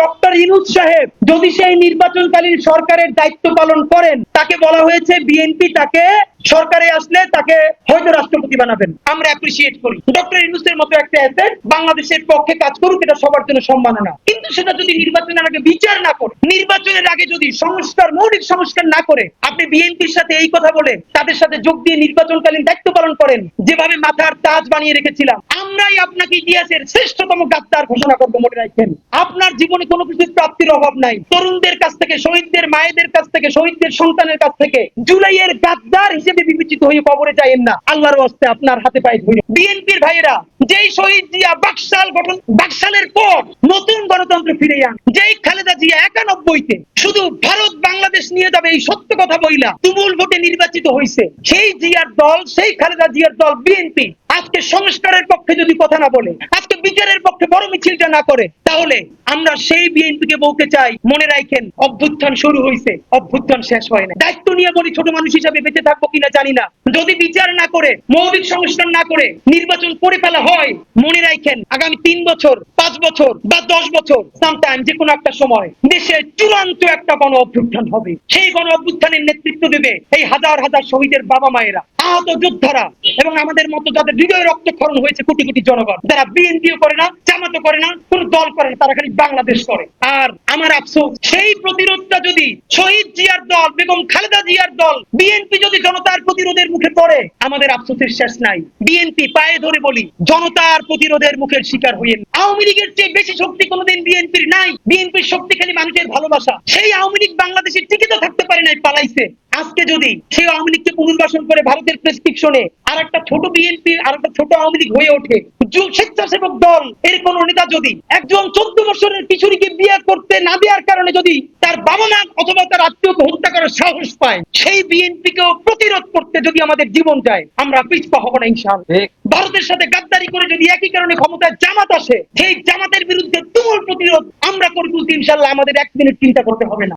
Doctor Yunus সাহেব, যদি সেই নির্বাচনকালীন সরকারের দায়িত্ব পালন করেন, তাকে বলা হয়েছে বিএনপি তাকে সরকারে আসলে তাকে হয়তো রাষ্ট্রপতি বানাবেন। আমরা অ্যাপ্রিসিয়েট করি। ডক্টর ইনুসের মতো একটা অ্যাসেট বাংলাদেশের পক্ষে কাজ করুক, এটা সবার জন্য সম্মাননা। কিন্তু সেটা যদি নির্বাচনের আগে বিচার না করে, নির্বাচনের আগে যদি সংস্কার, মৌলিক সংস্কার না করে, আপনি বিএনপির সাথে এই কথা বলে তাদের সাথে যোগ দিয়ে নির্বাচনকালীন দায়িত্ব পালন করেন, যেভাবে মাথার তাজ বানিয়ে রেখেছিলাম, আমরাই আপনাকে ইতিহাসের শ্রেষ্ঠতম গাদ্দার ঘোষণা করব, মনে রাখেন। আপনার জীবনে কোনো কিছুর প্রাপ্তির অভাব নাই। তরুণদের কাছ থেকে, শহীদদের মায়েদের কাছ থেকে, শহীদদের সন্তানের কাছ থেকে, জুলাইয়ের গাদ্দার হিসেবে বিবেচিত হয়ে কবরে যায়েন না, আল্লাহর ওয়াস্তে আপনার হাতে পায়ে ধরে বিএনপির ভাইয়েরা, যেই শহীদ জিয়া বাকশাল গঠন বাকশালের পর নতুন গণতন্ত্র ফিরে আন। যেই খালেদা জিয়া একানব্বইতে শুধু ভারত বাংলাদেশ নিয়ে যাবে এই সত্য কথা বইলা তুমুল ভোটে নির্বাচিত হয়েছে সেই জিয়ার দল, সেই খালেদা জিয়ার দল বিএনপি। আজকে সংস্কারের পক্ষে যদি কথা না বলে, আজকে বিচারের পক্ষে বড় মিছিলটা না করে, তাহলে আমরা সেই বিএনপিকে বলতে চাই, মনে রাখেন, অভ্যুত্থান শুরু হয়েছে অভ্যুত্থান শেষ হয় না নিয়ে বলি, ছোট মানুষ হিসাবে বেঁচে থাকব কিনা জানি না। যদি বিচার না করে, মৌলিক সংস্কার না করে নির্বাচন করে ফেলা হয়, মনে রাখেন, আগামী তিন বছর, পাঁচ বছর বা দশ বছর সামটাইম যে কোনো একটা সময় দেশে চূড়ান্ত একটা গণ অভ্যুত্থান হবে। সেই গণ অভ্যুত্থানের নেতৃত্ব দেবে এই হাজার হাজার শহীদের বাবা মায়েরা, আহত যোদ্ধারা এবং আমাদের মতো যাদের হৃদয় রক্তক্ষরণ হয়েছে কোটি কোটি জনগণ, যারা বিএনপিও করে না জামাতও করে না, কোন দল করে তারা খালি বাংলাদেশ করে। আর আমার আফসোস, সেই প্রতিরোধটা যদি শহীদ জিয়ার দল, বেগম খালেদা জিয়ার দল, বিএনপি যদি জনতার প্রতিরোধের মুখে পড়ে, আমাদের আফসোসের শেষ নাই। বিএনপি পায়ে ধরে বলি, জনতার প্রতিরোধের মুখের শিকার হইয়েন আওয়ামী লীগের চেয়ে বেশি শক্তি কোনোদিন বিএনপির নাই। বিএনপির শক্তি খালি মানুষের ভালোবাসা। সেই আওয়ামী লীগ বাংলাদেশে টিকিত থাকতে পারে নাই, পালাইছে। আজকে যদি সেই আওয়ামী লীগকে পুনর্বাসন করে ভারতের প্রেসক্রিপশনে আর একটা ছোট বিএনপি আর একটা ছোট আওয়ামী লীগ হয়ে ওঠে স্বেচ্ছাসেবক দল এর কোন নেতা যদি একজন চোদ্দ বছরের কিশোরীকে বিয়ে করতে না দেওয়ার কারণে যদি তার বাবা মা অথবা তার আত্মীয়কে হত্যা করার সাহস পায় সেই বিএনপিকেও প্রতিরোধ করতে যদি আমাদের জীবন যায় আমরা পিছপা হব না ইনশাল ভারতের সাথে গাদ্দারি করে যদি একই কারণে ক্ষমতায় জামাত আসে সেই জামাতের বিরুদ্ধে তুমুল প্রতিরোধ আমরা করে তুলতে ইনশাল্লাহ আমাদের এক মিনিট চিন্তা করতে হবে না।